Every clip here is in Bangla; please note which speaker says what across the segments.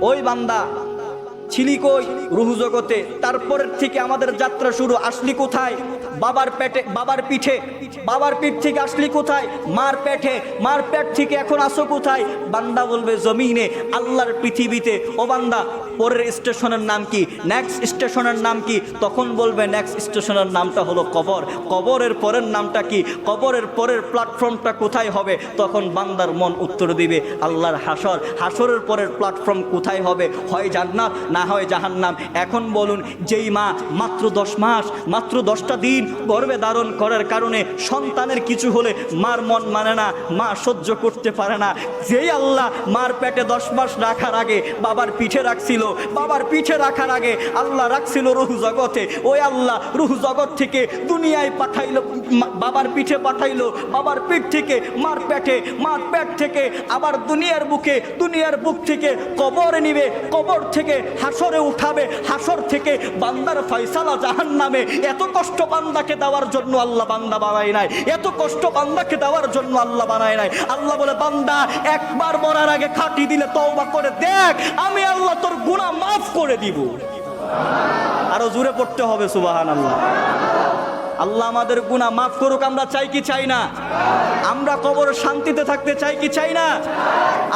Speaker 1: ওই বান্দা ছিলি কই রুহু জগতে? তারপরের থেকে আমাদের যাত্রা শুরু আসলি কোথায়? বাবার পেটে, বাবার পিঠে। বাবার পিঠ থেকে আসলি কোথায়? মার পেটে। মার পেট থেকে এখন আসো কোথায়? বান্দা বলবে, জমিনে আল্লাহর পৃথিবীতে। ও বান্দা, পরের স্টেশনের নাম কি? নেক্সট স্টেশনের নাম কি? তখন বলবে নেক্সট স্টেশনের নামটা হলো কবর। কবরের পরের নামটা কি? কবরের পরের প্ল্যাটফর্মটা কোথায় হবে? তখন বান্দার মন উত্তর দিবে, আল্লাহর হাসর। হাসরের পরের প্ল্যাটফর্ম কোথায় হবে? হয় জান্নাত না হয় জাহান্নাম। এখন বলুন, যেই মা মাত্র দশ মাস, মাত্র দশটা দিন গর্ভে ধারণ করার কারণে সন্তানের কিছু হলে মার মন মানে না, মা সহ্য করতে পারে না। যেই আল্লাহ মার পেটে দশ মাস রাখার আগে বাবার পিঠে রাখছিল, বাবার পিঠে রাখার আগে আল্লাহ রাখছিল রুহু জগতে। ওই আল্লাহ রুহু জগৎ থেকে দুনিয়ায় পাঠাইলো বাবার পিঠে পাঠাইলো, বাবার পিঠ থেকে মার পেটে, মার পেট থেকে আবার দুনিয়ার বুকে, দুনিয়ার বুক থেকে কবরে নিবে, কবর থেকে হাসরে উঠাবে, হাসর থেকে বান্দার ফয়সালা জাহান নামে এত কষ্ট বান্দাকে দেওয়ার জন্য আল্লাহ বান্দা বানায় নাই। এত কষ্ট বান্দাকে দেওয়ার জন্য আল্লাহ বানায় নাই। আল্লাহ বলে, বান্দা, একবার মরার আগে খাটি দিলে তওবা করে দেখ, আমি আল্লাহ তোর গুণা মাফ করে দিব। আরও জুড়ে পড়তে হবে সুবাহান আল্লাহ আল্লাহ আমাদের গুনাহ মাফ করুক, আমরা চাই কি চাই না? আমরা কবর শান্তিতে থাকতে চাই কি চাই না?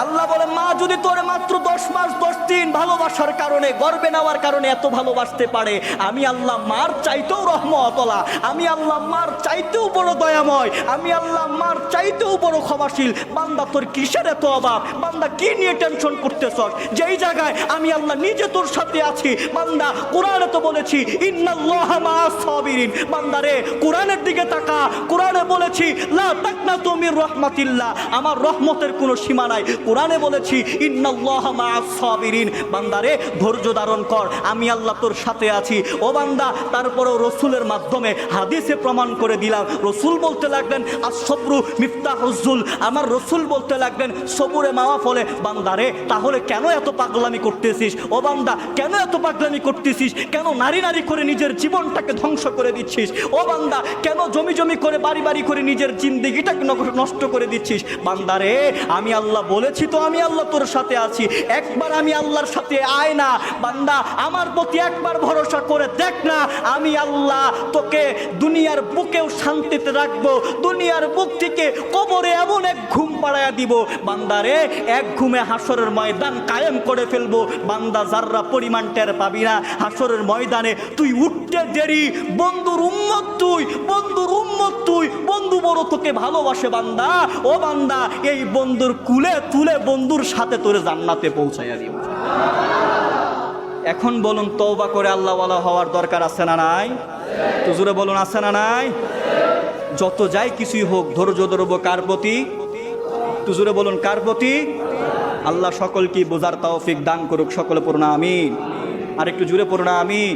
Speaker 1: আল্লাহ বলে, মা, যদি তোরে মাত্র দশ মাস, দশ দিন ভালোবাসার কারণে, গর্বে নেওয়ার কারণে এত ভালোবাসতে পারে, আমি আল্লাহ মার চাইতেও রহমতলা, আমি আল্লাহ মার চাইতেও বড় দয়াময়, আমি আল্লাহ মার চাইতেও বড় ক্ষমাশীল। বান্দা, তোর কিসের এত অভাব? বান্দা, কি নিয়ে টেনশন করতেছ? যেই জায়গায় আমি আল্লাহ নিজে তোর সাথে আছি, বান্দা, কোরআনে তো বলেছি, ইন্নাল্লাহ মা সাবিরিন। বান্দা রে কোরআনের দিকে তাকা। কোরআনে বলেছি, লা তাকনা তুমি রহমাতিল্লাহ। আমার রহমতের কোনো সীমা নাই। কোরআনে বলেছি, ইন্নাল্লাহ সাবিরিন। ধৈর্য ধারণ কর। আমি আল্লাহ তোর সাথে আছি। ও বান্দা, তারপরেও রসুলের মাধ্যমে হাদিসে প্রমাণ করে দিলাম। রসুল বলতে লাগলেন আসবরু মিফতাহুজ্জুল আমার রসুল বলতে লাগলেন, সবুরে মাওয়া ফলে। বান্দারে, তাহলে কেন এত পাগলামি করতেছিস? ও বান্দা, কেন এত পাগলামি করতেছিস? কেন নারী নারী করে নিজের জীবনটাকে ধ্বংস করে দিচ্ছিস? ও বান্দা, কেন জমি জমি করে, বাড়ি বাড়ি করে নিজের জিন্দিগিটাকে নষ্ট করে দিচ্ছিস? বান্দারে আমি আল্লাহ বলেছি তো আমি আল্লাহ তোর সাথে আছি। একবার আমি আল্লাহর সাথে আয় না, বান্দা, আমার প্রতি একবার ভরসা করে দেখ না, আমি আল্লাহ তোকে দুনিয়ার বুকেও শান্তিতে রাখব, দুনিয়ার বুক থেকে কবরে এমন এক ঘুম পাড়ায়া দিব। বান্দারে এক ঘুমে হাসরের ময়দান কায়েম করে ফেলব। বান্দা, যাররা পরিমাণ টের পাবি না, হাসরের ময়দানে তুই উঠতে দেরি, বন্ধুর উম্মত তুই, বন্ধুর উম্মত তুই, বন্ধু বড় তোকে ভালোবাসে বান্দা। ও বান্দা, এই বন্ধুর কুলে তুলে বন্ধুর সাথে তোরে জান্নাতে পৌঁছাইয়া দিব। এখন বলুন, তওবা করে আল্লাহওয়ালা হওয়ার দরকার আছে না নাই? তো জোরে বলুন, আছে না নাই? যত যাই কিছুই হোক, ধৈর্য ধরবো কার প্রতি? তো জোরে বলুন, কার প্রতি? আল্লাহ সকলকে বোঝার তৌফিক দান করুক, সকলে পড়ুন, আমিন। আর একটু জুড়ে পড়ুন, আমিন।